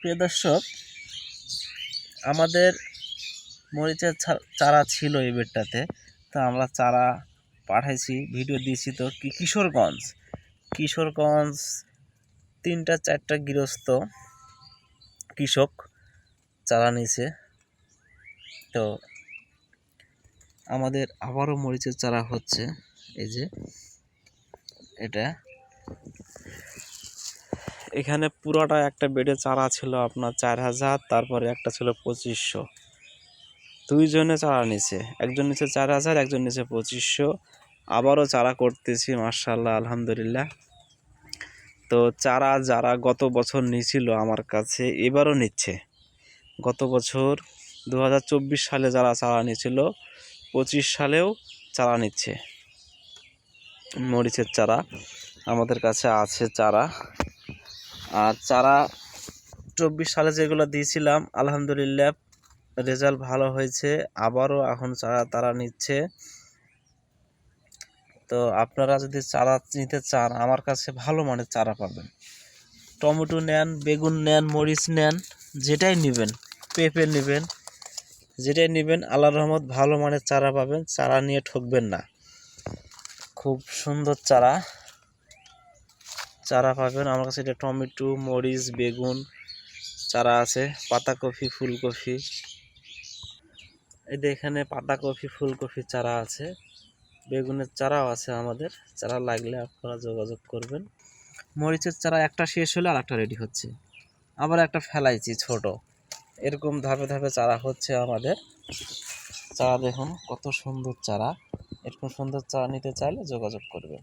প্রিয় দর্শক, আমাদের মরিচের চারা ছিল এই বেডটাতে। তো আমরা চারা পাঠাইছি, ভিডিও দিয়েছি তো কি, কিশোরগঞ্জ। কিশোরগঞ্জ তিনটা, চারটা গৃহস্থ কৃষক চারা নিছে তো আমাদের আবারও মরিচের চারা হচ্ছে, এই যে এটা। এখানে পুরোটা একটা বেডে চারা ছিল আপনার চার হাজার, তারপরে একটা ছিল পঁচিশশো। দুইজনে চারা নিছে, একজন নিচে চার হাজার, একজন নিচে পঁচিশশো। আবারও চারা করতেছি মার্শাল্লাহ আলহামদুলিল্লাহ। তো চারা যারা গত বছর নিছিল আমার কাছে, এবারও নিচ্ছে। গত বছর দু হাজার চব্বিশ সালে যারা চারা নিয়েছিল পঁচিশ সালেও চারা নিচ্ছে। মরিচের চারা, আমাদের কাছে আছে চারা। আর চারা চব্বিশ সালে যেগুলো দিয়েছিলাম, আলহামদুলিল্লাহ রেজাল্ট ভালো হয়েছে। আবারও এখন চারা তারা নিচ্ছে। তো আপনারা যদি চারা নিতে চান, আমার কাছে ভালো মানের চারা পাবেন। টমেটো নেন, বেগুন নেন, মরিচ নেন, যেটাই নেবেন, পেঁপে নেবেন, যেটাই নেবেন আল্লাহ রহমত ভালো মানের চারা পাবেন। চারা নিয়ে ঠকবেন না। খুব সুন্দর চারা। চারা পাবেন। আমার কাছে এটা টমেটো, মরিচ, বেগুন চারা আছে পাতাকপি ফুলকপি এই এখানে পাতাকপি ফুলকপি চারা আছে, বেগুনের চারাও আছে আমাদের। চারা লাগলে আপনারা যোগাযোগ করবেন। মরিচের চারা একটা শেষ হলে আর একটা রেডি হচ্ছে। আবার একটা ফেলাইছি ছোট। এরকম ধাপে ধাপে চারা হচ্ছে আমাদের। চারা দেখুন, কত সুন্দর চারা। এরকম সুন্দর চারা নিতে চাইলে যোগাযোগ করবেন।